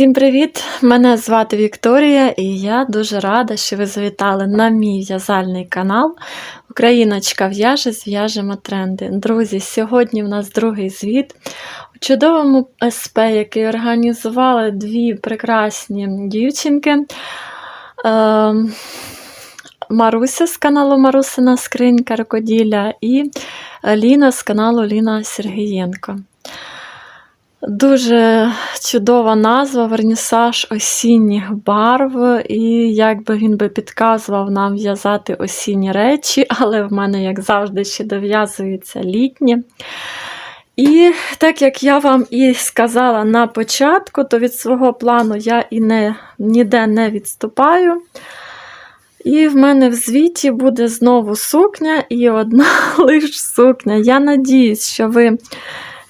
Всім привіт! Мене звати Вікторія, і я дуже рада, що ви завітали на мій в'язальний канал Україночка в'яже, зв'яжемо тренди. Друзі, сьогодні в нас другий звіт. У чудовому СП, який організували дві прекрасні дівчинки. Е, Маруся з каналу Марусина Скринька Рукоділля і Ліна з каналу Ліна Сергієнко. Дуже чудова назва вернісаж осінніх барв, і якби він би підказував нам в'язати осінні речі, але в мене, як завжди, ще дов'язуються літні. І так як я вам і сказала на початку, то від свого плану я і не, ніде не відступаю. І в мене в звіті буде знову сукня і одна лише сукня. Я надіюсь, що ви.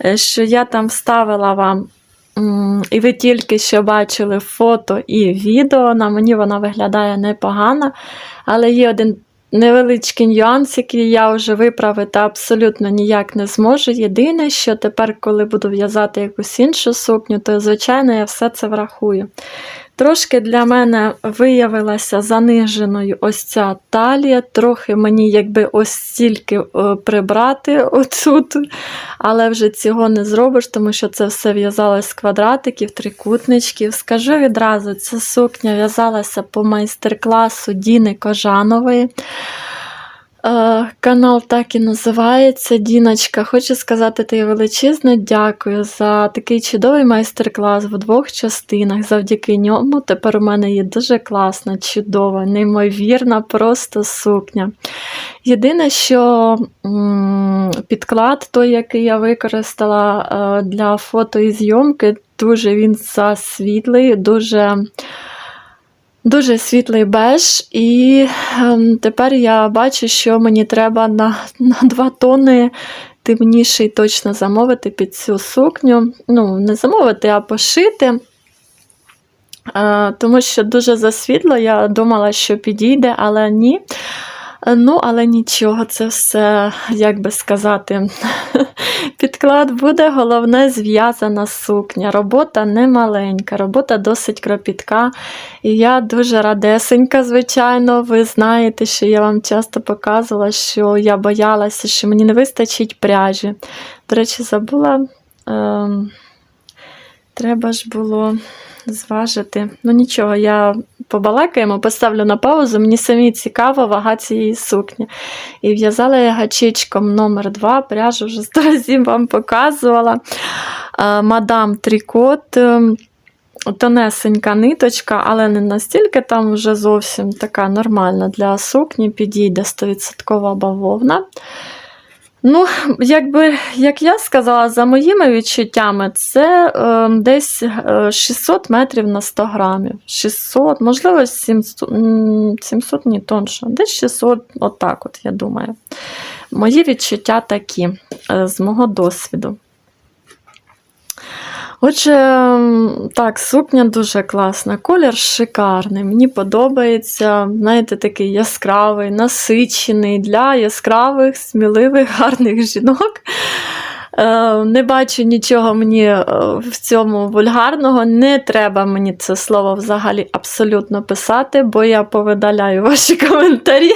Е, що я там вставила вам, і ви тільки що бачили фото і відео. На мені вона виглядає непогано, але є один невеличкий нюанс, який я вже виправити абсолютно ніяк не зможу. Єдине, що тепер, коли буду в'язати якусь іншу сукню, то, звичайно, я все це врахую. Трошки для мене виявилася заниженою ось ця талія, трохи мені якби ось стільки е, прибрати отут, але вже цього не зробиш, тому що це все в'язалось з квадратиків, трикутничків. Скажу відразу, ця сукня в'язалася по майстер-класу Діни Кожанової. Е, канал так і називається Діночка. Хочу сказати тобі величезне дякую за такий чудовий майстер-клас в двох частинах. Завдяки ньому тепер у мене є дуже класна, чудова, неймовірна, просто сукня. Єдине, що підклад, той, який я використала е, для фото і зйомки, дуже він засвітлий, дуже. Дуже світлий беж, і ем, тепер я бачу, що мені треба на на 2 тони темніший точно замовити під цю сукню. Ну, не замовити, а пошити. Е, тому що дуже засвітло, я думала, що підійде, але ні. Ну, але нічого, це все, як би сказати, підклад буде, головне, зв'язана сукня. Робота не маленька, робота досить кропітка. І я дуже радесенька, звичайно. Ви знаєте, що я вам часто показувала, що я боялася, що мені не вистачить пряжі. До речі, забула. Е Треба ж було зважити. Ну нічого, я побалакаємо, поставлю на паузу, мені самі цікаво вага цієї сукні. І в'язала я гачичком номер 2 пряжу вже сто разів вам показувала. Мадам Трікот. Ем, тонесенька ниточка, але не настільки там вже зовсім така нормальна для сукні, підійде 100% бавовна. Ну, якби, як я сказала, за моїми відчуттями, це е, десь 600 метрів на 100 грамів. 600, можливо, 700, 700 ні, тонше, десь 600, отак, от, я думаю. Мої відчуття такі, е, з мого досвіду. Отже, так, сукня дуже класна, колір шикарний. Мені подобається, знаєте, такий яскравий, насичений для яскравих, сміливих, гарних жінок. Е, не бачу нічого мені е, в цьому вульгарного. Не треба мені це слово взагалі абсолютно писати, бо я повидаляю ваші коментарі.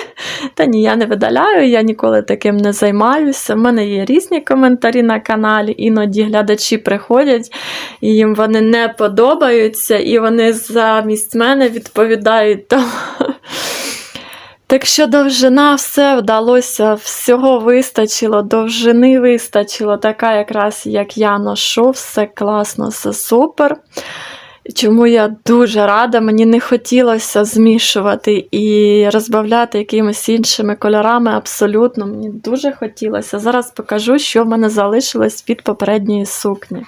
Та ні, я не видаляю, я ніколи таким не займаюся. У мене є різні коментарі на каналі, іноді глядачі приходять, і їм вони не подобаються, і вони замість мене відповідають там Так що довжина все вдалося, всього вистачило, довжини вистачило, така якраз, як я ношу, все класно, все супер. Чому я дуже рада, мені не хотілося змішувати і розбавляти якимись іншими кольорами. Абсолютно, мені дуже хотілося. Зараз покажу, що в мене залишилось від попередньої сукні.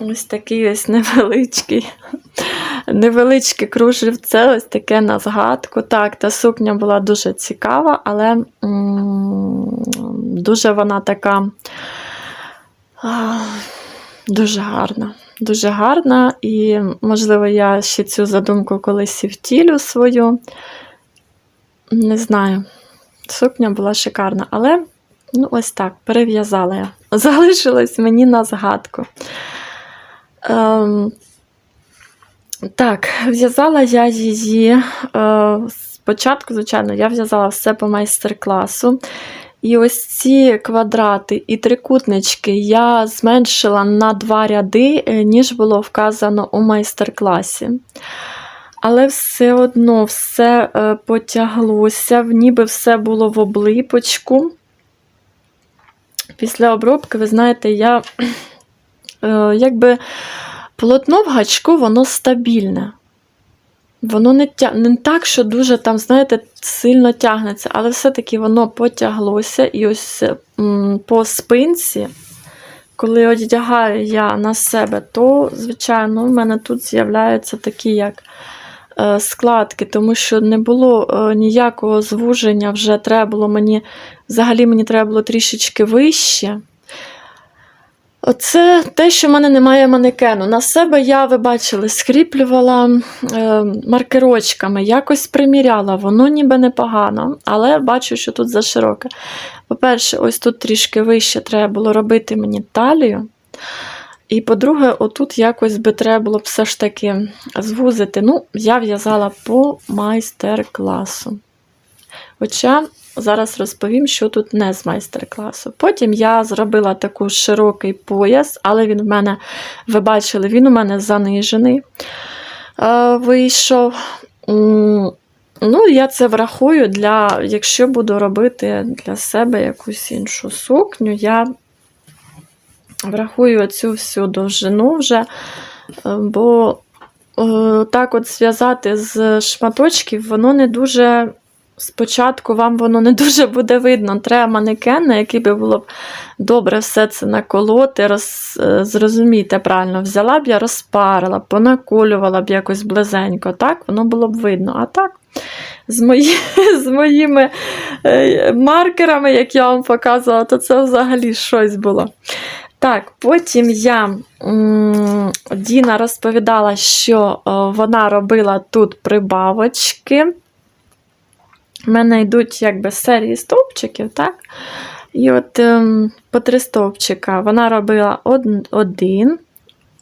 Ось такий ось невеличкий, невеличке кружевце, ось таке на згадку. Так, та сукня була дуже цікава, але м, дуже вона така дуже гарна. Дуже гарна, і, можливо, я ще цю задумку колись і втілю свою. Не знаю, сукня була шикарна, але ну, ось так, перев'язала я. Залишилось мені на згадку. Ем, так, в'язала я її. Е, спочатку, звичайно, я в'язала все по майстер-класу. І ось ці квадрати і трикутнички я зменшила на два ряди, е, ніж було вказано у майстер-класі. Але все одно все е, потяглося, ніби все було в облипочку. Після обробки, ви знаєте, я якби полотно в гачку, воно стабільне. Воно не тя... не так, що дуже там, знаєте, сильно тягнеться, але все-таки воно потяглося. І ось м, по спинці, коли одягаю я на себе, то, звичайно, в мене тут з'являються такі як е, складки, тому що не було е, ніякого звуження, вже треба було мені, взагалі мені треба було трішечки вище. Оце те, що в мене немає манекену. На себе я, ви бачили, скріплювала е, маркерочками, якось приміряла, воно ніби непогано, але бачу, що тут зашироке. По-перше, ось тут трішки вище треба було робити мені талію. І по-друге, отут якось би треба було б все ж таки звузити. Ну, я в'язала по майстер-класу. Хоча Зараз розповім, що тут не з майстер-класу. Потім я зробила такий широкий пояс, але він в мене, ви бачили, він у мене занижений е, вийшов. Ну, Я це врахую, для, якщо буду робити для себе якусь іншу сукню, я врахую цю всю довжину вже, е, бо е, так от зв'язати з шматочків, воно не дуже Спочатку вам воно не дуже буде видно. Треба манекен, на який би було б добре все це наколоти, роз, е, зрозумійте правильно, взяла б я, розпарила, понаколювала б якось близенько, так, воно було б видно. А так, з, мої, з моїми е, маркерами, як я вам показувала, то це взагалі щось було. Так, потім я Діна розповідала, що вона робила тут прибавочки. У мене йдуть якби серії стовпчиків, так? І от ем, по три стовпчика вона робила од, один,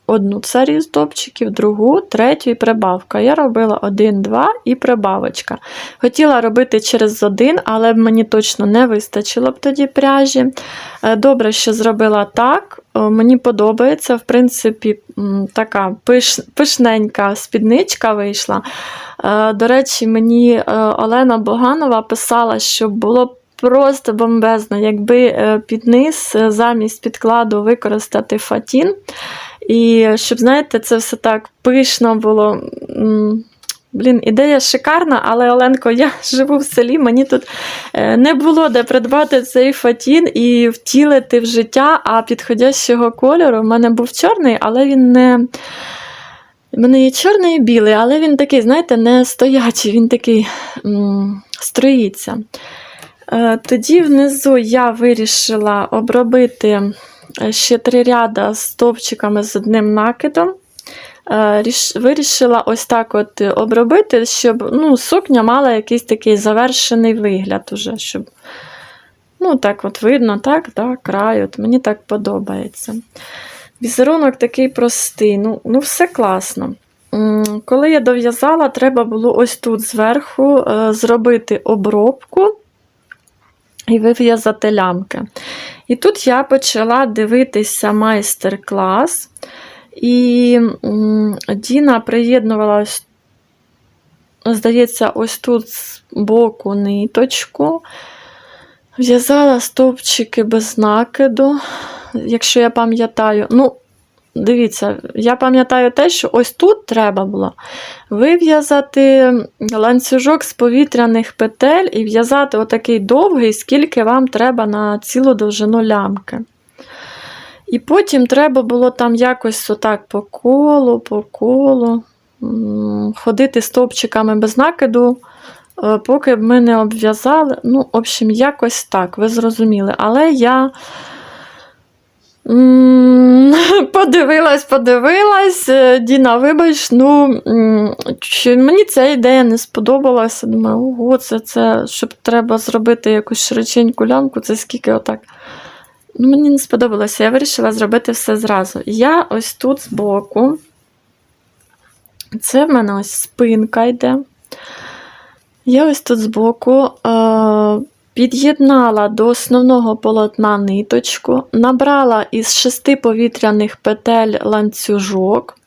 одну серію стовпчиків, другу, третю і прибавка. Я робила один, два і прибавочка. Хотіла робити через один, але мені точно не вистачило б тоді пряжі. Е, добре, що зробила так. Мені подобається, в принципі, така пиш, пишненька спідничка вийшла. Е, до речі, мені е, Олена Боганова писала, що було просто бомбезно, якби е, під низ замість підкладу використати фатін. І щоб, знаєте, це все так пишно було. Блін, ідея шикарна, але Оленко, я живу в селі, мені тут не було де придбати цей фатін і втілити в життя, а підходящого кольору. У мене був чорний, але він не. У мене є чорний і білий, але він такий, знаєте, не стоячий, він такий м строїться. Е, тоді внизу я вирішила обробити е, ще три ряда стовпчиками з одним накидом. Е, вирішила ось так от обробити, щоб ну, сукня мала якийсь такий завершений вигляд, уже, щоб ну, так от видно, так, так, край, от мені так подобається. Візерунок такий простий, ну, ну все класно. Коли я дов'язала, треба було ось тут зверху е, зробити обробку і вив'язати лямки. І тут я почала дивитися майстер-клас, і Діна приєднувалась, здається, ось тут з боку ниточку. В'язала стовпчики без накиду, якщо я пам'ятаю. Ну, дивіться, я пам'ятаю те, що ось тут треба було вив'язати ланцюжок з повітряних петель і в'язати отакий довгий, скільки вам треба на цілу довжину лямки. І потім треба було там якось отак по колу, по колу ходити стовпчиками без накиду, е, поки б ми не обв'язали. Ну, в общем, якось так, ви зрозуміли. Але я подивилась, подивилась. е, Діна, вибач, ну чи мені ця ідея не сподобалася. Думаю, ого, це, це щоб треба зробити якусь широченьку лямку, це скільки отак. Ну, мені не сподобалося, я вирішила зробити все зразу. Я ось тут збоку. Це в мене ось спинка йде. Я ось тут збоку е- під'єднала до основного полотна ниточку, набрала із шести повітряних петель ланцюжок.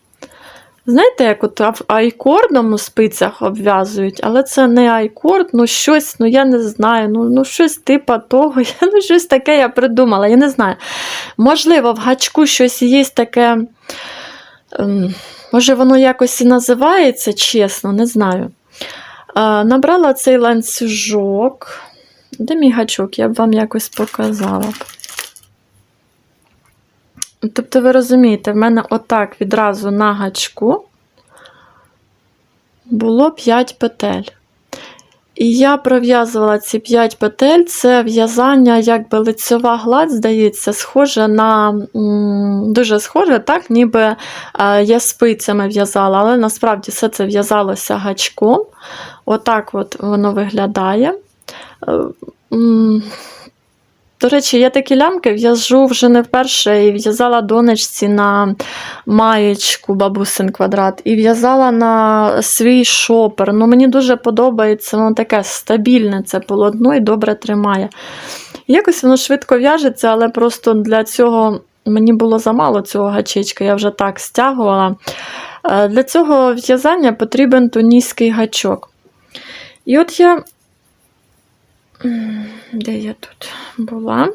Знаєте, як от айкордом у спицях обв'язують, але це не айкорд, ну щось, ну я не знаю, ну, ну щось типа того, я, ну щось таке я придумала, я не знаю. Можливо, в гачку щось є таке. ем, Може, воно якось і називається, чесно, не знаю. Набрала цей ланцюжок. Де мій гачок? Я б вам якось показала. Тобто, ви розумієте, в мене отак відразу на гачку було 5 петель. І я пров'язувала ці 5 петель, це в'язання, якби лицьова гладь, здається, схоже на дуже схоже, так, ніби е, я спицями в'язала, але насправді все це в'язалося гачком. Отак от воно виглядає. Е, До речі, я такі лямки в'яжу вже не вперше і в'язала донечці на маєчку бабусин квадрат, і в'язала на свій шопер. Ну, мені дуже подобається, воно таке стабільне це полотно і добре тримає. Якось воно швидко в'яжеться, але просто для цього мені було замало цього гачечка, я вже так стягувала. Е, Для цього в'язання потрібен тунійський гачок. І от я. Де я тут була?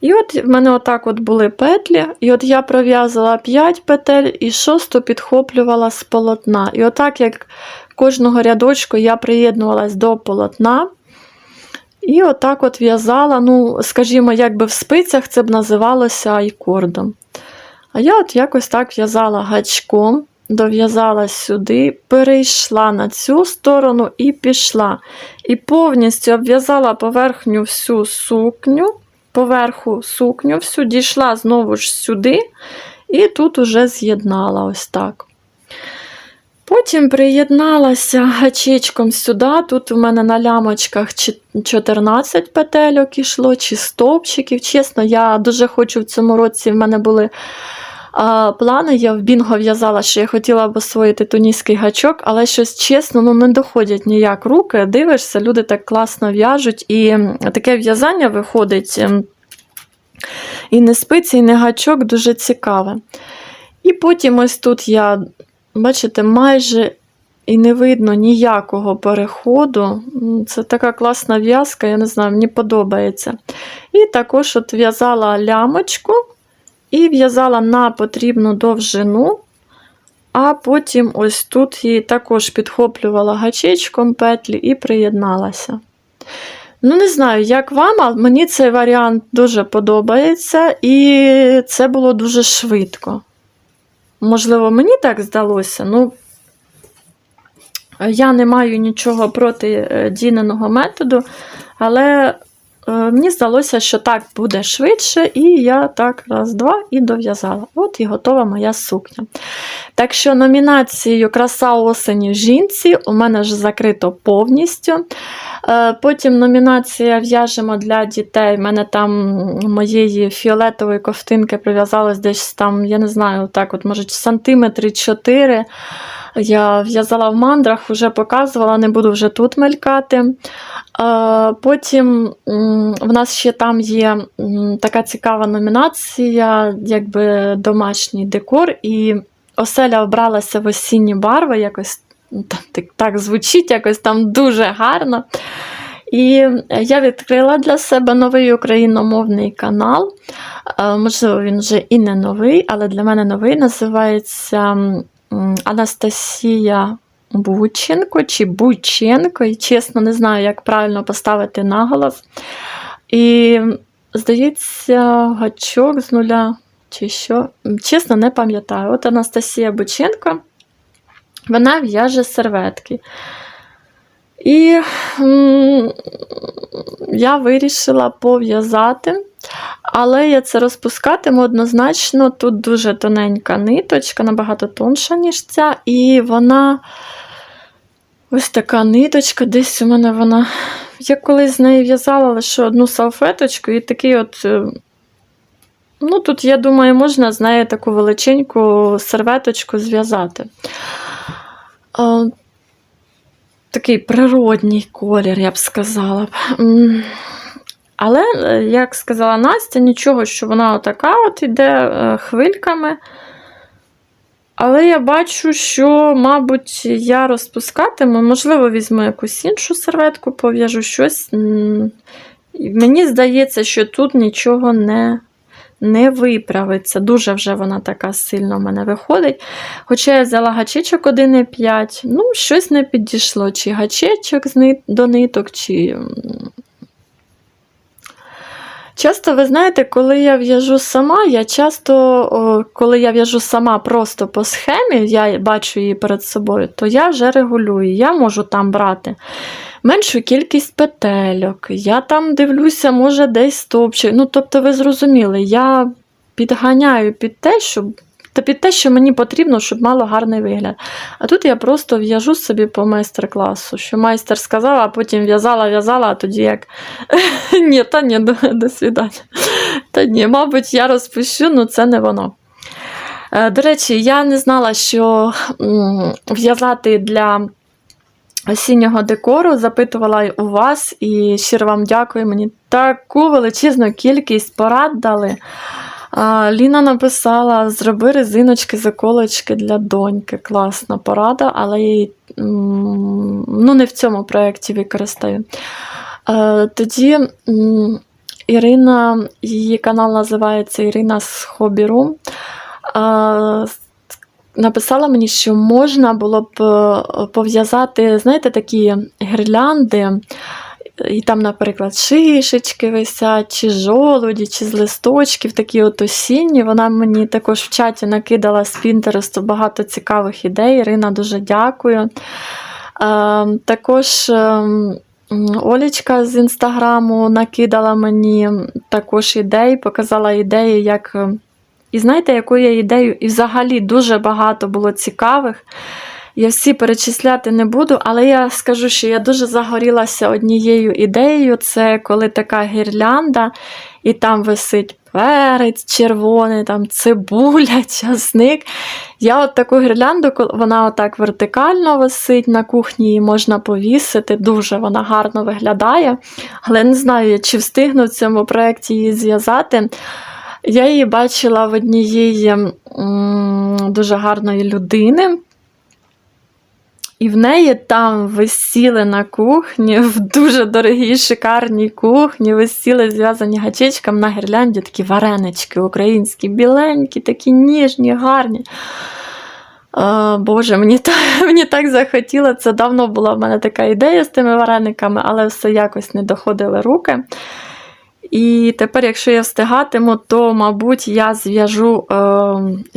І от в мене отак от були петлі, і от я пров'язала 5 петель і шосту підхоплювала з полотна. І отак, як кожного рядочку я приєднувалась до полотна. І отак от в'язала, ну, скажімо, якби в спицях це б називалося айкордом. А я от якось так в'язала гачком, дов'язала сюди, перейшла на цю сторону і пішла. І повністю обв'язала поверхню всю сукню, поверху сукню всю, дійшла знову ж сюди, і тут уже з'єднала ось так. Потім приєдналася гачечком сюди. Тут у мене на лямочках 14 петельок ішло, чи стовпчиків. Чесно, я дуже хочу в цьому році. В мене були а, плани. Я в бінго в'язала, що я хотіла б освоїти тунійський гачок, але щось чесно, ну не доходять ніяк руки. Дивишся, люди так класно в'яжуть, і таке в'язання виходить. І не спиці, і не гачок дуже цікаве. І потім ось тут я, бачите, майже і не видно ніякого переходу. Це така класна в'язка, я не знаю, мені подобається. І також от в'язала лямочку і в'язала на потрібну довжину, а потім ось тут її також підхоплювала гачечком петлі і приєдналася. Ну, не знаю, як вам, а мені цей варіант дуже подобається, і це було дуже швидко. Можливо, мені так здалося. Ну, я не маю нічого проти е, діненого методу, але мені здалося, що так буде швидше, і я так раз, два і дов'язала. От і готова моя сукня. Так що номінацію Краса осені жінці у мене вже закрито повністю. Е, Потім номінація в'яжемо для дітей. У мене там моєї фіолетової ковтинки прив'язалось десь там, я не знаю, так от, може, сантиметри 4. Я в'язала в мандрах, вже показувала, не буду вже тут мелькати. Е, Потім в нас ще там є така цікава номінація, якби домашній декор, і оселя обралася в осінні барви, якось так, так, звучить якось там дуже гарно. І я відкрила для себе новий україномовний канал. Е, Можливо, він вже і не новий, але для мене новий називається Анастасія Бученко чи Бученко. І чесно, не знаю, як правильно поставити наголос. І, здається, гачок з нуля чи що. Чесно, не пам'ятаю. От Анастасія Бученко, вона в'яже серветки. І м, я вирішила пов'язати, але я це розпускатиму однозначно. Тут дуже тоненька ниточка, набагато тонша, ніж ця, і вона ось така ниточка, десь у мене вона. Я колись з нею в'язала лише одну салфеточку і такий от. е, Ну, тут, я думаю, можна з нею таку величеньку серветочку зв'язати. Такий природній колір, я б сказала. Але, е, як сказала Настя, нічого, що вона отака от іде е, хвильками. Але я бачу, що, мабуть, я розпускатиму, можливо, візьму якусь іншу серветку, пов'яжу щось. Мені здається, що тут нічого не, не виправиться. Дуже вже вона така сильно в мене виходить. Хоча я взяла гачечок 1,5, ну, щось не підійшло. Чи гачечок до ниток, чи. Часто, ви знаєте, коли я в'яжу сама, я часто, коли я в'яжу сама просто по схемі, я бачу її перед собою, то я вже регулюю. Я можу там брати меншу кількість петельок. Я там дивлюся, може, десь стопчик. Ну, тобто, ви зрозуміли, я підганяю під те, щоб. Та під те, що мені потрібно, щоб мало гарний вигляд. А тут я просто в'яжу собі по майстер-класу, що майстер сказав, а потім в'язала, в'язала, а тоді як. Ні, та ні, до, до свідання. Та ні, мабуть, я розпущу, ну це не воно. Е, До речі, я не знала, що в'язати для осіннього декору запитувала у вас, і щиро вам дякую. Мені таку величезну кількість порад дали. Ліна написала: зроби резиночки, заколочки для доньки. Класна порада, але я її ну, не в цьому проєкті використаю. Е, Тоді Ірина, її канал називається Ірина з Хобі.ру. Написала мені, що можна було б е, пов'язати, знаєте, такі гірлянди, і там, наприклад, шишечки висять, чи жолуді, чи з листочків, такі от осінні. Вона мені також в чаті накидала з Пінтересту багато цікавих ідей. Ірина, дуже дякую. Е, також е, Олічка з інстаграму накидала мені також ідей, показала ідеї, як. е, І знаєте, яку я ідею? І взагалі дуже багато було цікавих. Я всі перечисляти не буду, але я скажу, що я дуже загорілася однією ідеєю. Це коли така гірлянда, і там висить перець червоний, там цибуля, часник. Я от таку гірлянду, вона отак вертикально висить на кухні, її можна повісити. Дуже вона гарно виглядає. Але не знаю, чи встигну в цьому проєкті її зв'язати. Я її бачила в однієї м, дуже гарної людини. І в неї там висіли на кухні, в дуже дорогій, шикарній кухні, висіли зв'язані гачечком на гірлянді такі варенички українські, біленькі, такі ніжні, гарні. А, Боже, мені так, мені так захотіло. Це давно була в мене така ідея з тими варениками, але все якось не доходили руки. І тепер, якщо я встигатиму, то, мабуть, я зв'яжу е,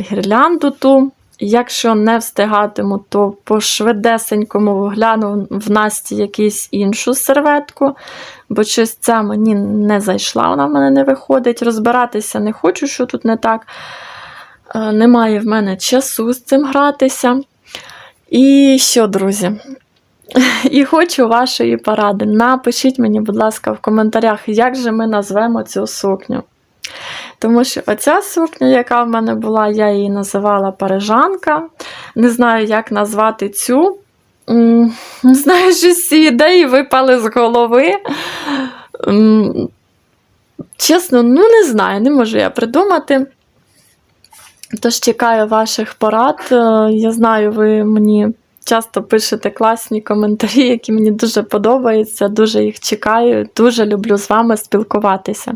гірлянду ту. Якщо не встигатиму, то по швидесенькому в Насті якусь іншу серветку, бо щось ця мені не зайшла, вона в мене не виходить. Розбиратися не хочу, що тут не так. Е, Немає в мене часу з цим гратися. І що, друзі? І хочу вашої поради. Напишіть мені, будь ласка, в коментарях, як же ми назвемо цю сукню. Тому що оця сукня, яка в мене була, я її називала парижанка. Не знаю, як назвати цю. Не знаю, що ці ідеї випали з голови. Чесно, ну не знаю, не можу я придумати. Тож чекаю ваших порад. Е, Я знаю, ви мені часто пишете класні коментарі, які мені дуже подобаються, дуже їх чекаю, дуже люблю з вами спілкуватися.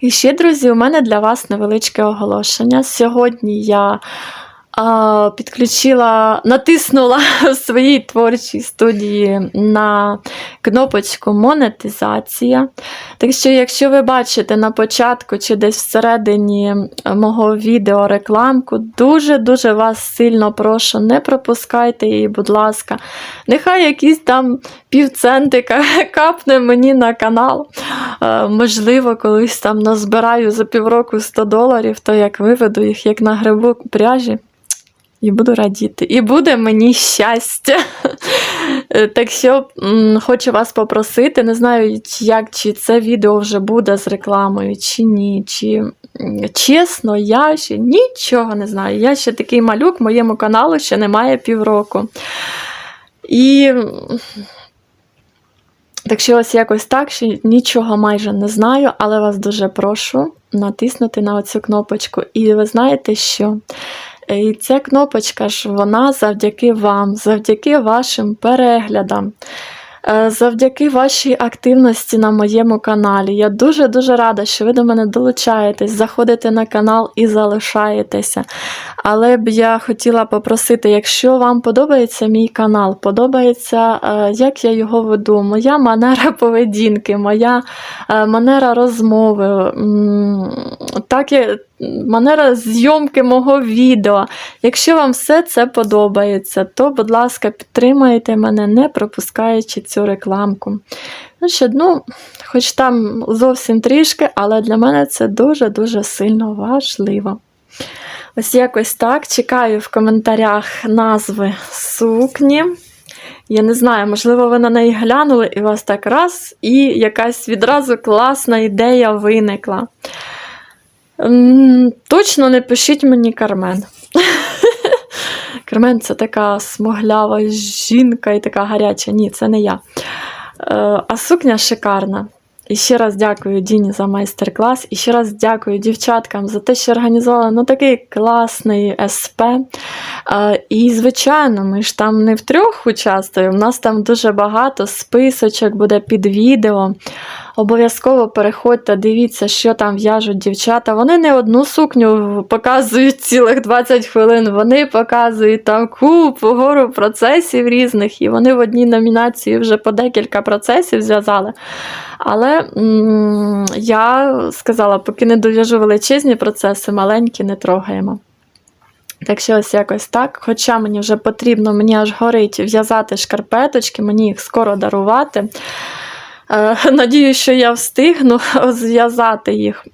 І ще, друзі, у мене для вас невеличке оголошення. Сьогодні я підключила, натиснула в своїй творчій студії на кнопочку монетизація. Так що, якщо ви бачите на початку чи десь всередині мого відео рекламку, дуже-дуже вас сильно прошу, не пропускайте її, будь ласка. Нехай якісь там півцентика капне мені на канал. Е, Можливо, колись там назбираю за півроку 100 доларів, то як виведу їх як на грибок пряжі. І буду радіти. І буде мені щастя. Е, Так що хочу вас попросити, не знаю, як чи це відео вже буде з рекламою, чи ні. Чи чесно, я ще нічого не знаю. Я ще такий малюк, моєму каналу ще немає півроку. І так що ось якось так, що нічого майже не знаю, але вас дуже прошу натиснути на оцю кнопочку. І ви знаєте що? І ця кнопочка ж вона завдяки вам, завдяки вашим переглядам, е, завдяки вашій активності на моєму каналі. Я дуже-дуже рада, що ви до мене долучаєтесь, заходите на канал і залишаєтеся. Але б я хотіла попросити, якщо вам подобається мій канал, подобається, е, як я його веду, моя манера поведінки, моя е, манера розмови, так манера зйомки мого відео. Якщо вам все це подобається, то, будь ласка, підтримайте мене, не пропускаючи цю рекламку. Що, ну, хоч там зовсім трішки, але для мене це дуже-дуже сильно важливо. Ось якось так. Чекаю в коментарях назви сукні. Я не знаю, можливо, ви на неї глянули і у вас так раз, і якась відразу класна ідея виникла. Точно не пишіть мені Кармен. Кармен це така смуглява жінка і така гаряча. Ні, це не я. Е, А сукня шикарна. І ще раз дякую Діні за майстер-клас. І ще раз дякую дівчаткам за те, що організували ну, такий класний СП. Е, І, звичайно, ми ж там не втрьох участвуємо. У нас там дуже багато списочок буде під відео. Обов'язково переходьте, дивіться, що там в'яжуть дівчата. Вони не одну сукню показують цілих 20 хвилин, вони показують там купу гору процесів різних, і вони в одній номінації вже по декілька процесів зв'язали. Але м- я сказала, поки не дов'яжу величезні процеси, маленькі не трогаємо. Так що ось якось так. Хоча мені вже потрібно, мені аж горить в'язати шкарпеточки, мені їх скоро дарувати. Е, Надію, що я встигну зв'язати їх.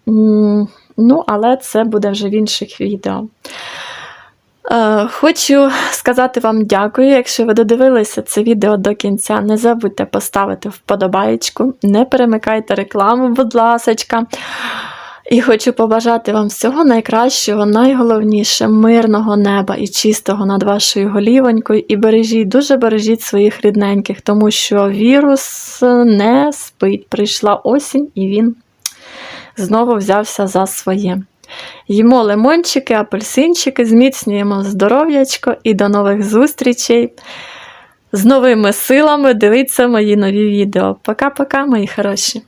Ну, але це буде вже в інших відео. Е, Хочу сказати вам дякую, якщо ви додивилися це відео до кінця. Не забудьте поставити вподобаєчку, не перемикайте рекламу, будь ласочка. І хочу побажати вам всього найкращого, найголовніше мирного неба і чистого над вашою голівонькою. І бережіть, дуже бережіть своїх рідненьких, тому що вірус не спить. Прийшла осінь, і він знову взявся за своє. Їмо лимончики, апельсинчики, зміцнюємо здоров'ячко і до нових зустрічей. З новими силами дивіться мої нові відео. Пока-пока, мої хороші!